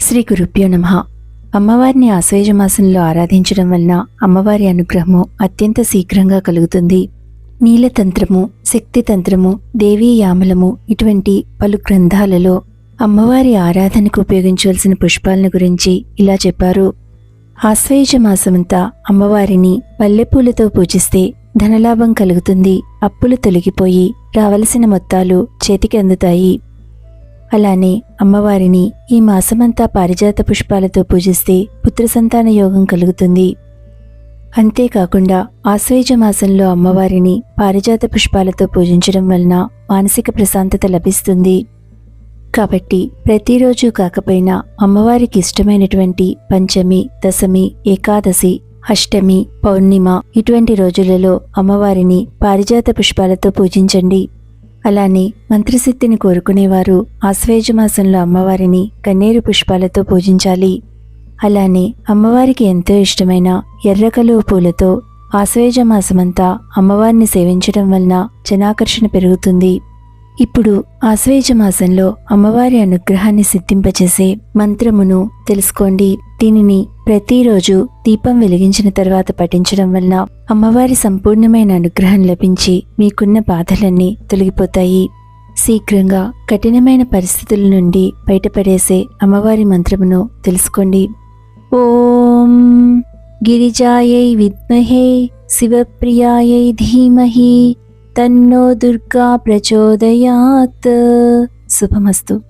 శ్రీ గురుభ్యో నమ. అమ్మవారిని ఆశ్వయుజ మాసంలో ఆరాధించడం వలన అమ్మవారి అనుగ్రహము అత్యంత శీఘ్రంగా కలుగుతుంది. నీలతంత్రము శక్తి తంత్రము దేవీ యామలము ఇటువంటి పలు గ్రంథాలలో అమ్మవారి ఆరాధనకు ఉపయోగించవలసిన పుష్పాలను గురించి ఇలా చెప్పారు. ఆశ్వయుజ మాసమంతా అమ్మవారిని పల్లెపూలతో పూజిస్తే ధనలాభం కలుగుతుంది. అప్పులు తొలగిపోయి రావలసిన మొత్తాలు చేతికి అందుతాయి. అలానే అమ్మవారిని ఈ మాసమంతా పారిజాత పుష్పాలతో పూజిస్తే పుత్ర సంతాన యోగం కలుగుతుంది. అంతేకాకుండా ఆశ్వేజ మాసంలో అమ్మవారిని పారిజాత పుష్పాలతో పూజించడం వలన మానసిక ప్రశాంతత లభిస్తుంది. కాబట్టి ప్రతిరోజు కాకపోయినా అమ్మవారికి ఇష్టమైనటువంటి పంచమి దశమి ఏకాదశి అష్టమి పౌర్ణిమ ఇటువంటి రోజులలో అమ్మవారిని పారిజాత పుష్పాలతో పూజించండి. అలానే మంత్రసిద్ధిని కోరుకునేవారు ఆశ్వేజ మాసంలో అమ్మవారిని కన్నేరు పుష్పాలతో పూజించాలి. అలానే అమ్మవారికి ఎంతో ఇష్టమైన ఎర్రకలువ పూలతో ఆశ్వేజమాసమంతా అమ్మవారిని సేవించడం వలన జనాకర్షణ పెరుగుతుంది. ఇప్పుడు ఆశ్వేజమాసంలో అమ్మవారి అనుగ్రహాన్ని సిద్ధింపచేసే మంత్రమును తెలుసుకోండి. దీనిని ప్రతిరోజు దీపం వెలిగించిన తర్వాత పఠించడం వలన అమ్మవారి సంపూర్ణమైన అనుగ్రహం లభించి మీకున్న బాధలన్నీ తొలగిపోతాయి. శీఘ్రంగా కఠినమైన పరిస్థితుల నుండి బయటపడేసే అమ్మవారి మంత్రమును తెలుసుకోండి. ఓం గిరిజాయై విద్మహే శివప్రియాయై ధీమహి తన్నో దుర్గా ప్రచోదయాత్. శుభమస్తు.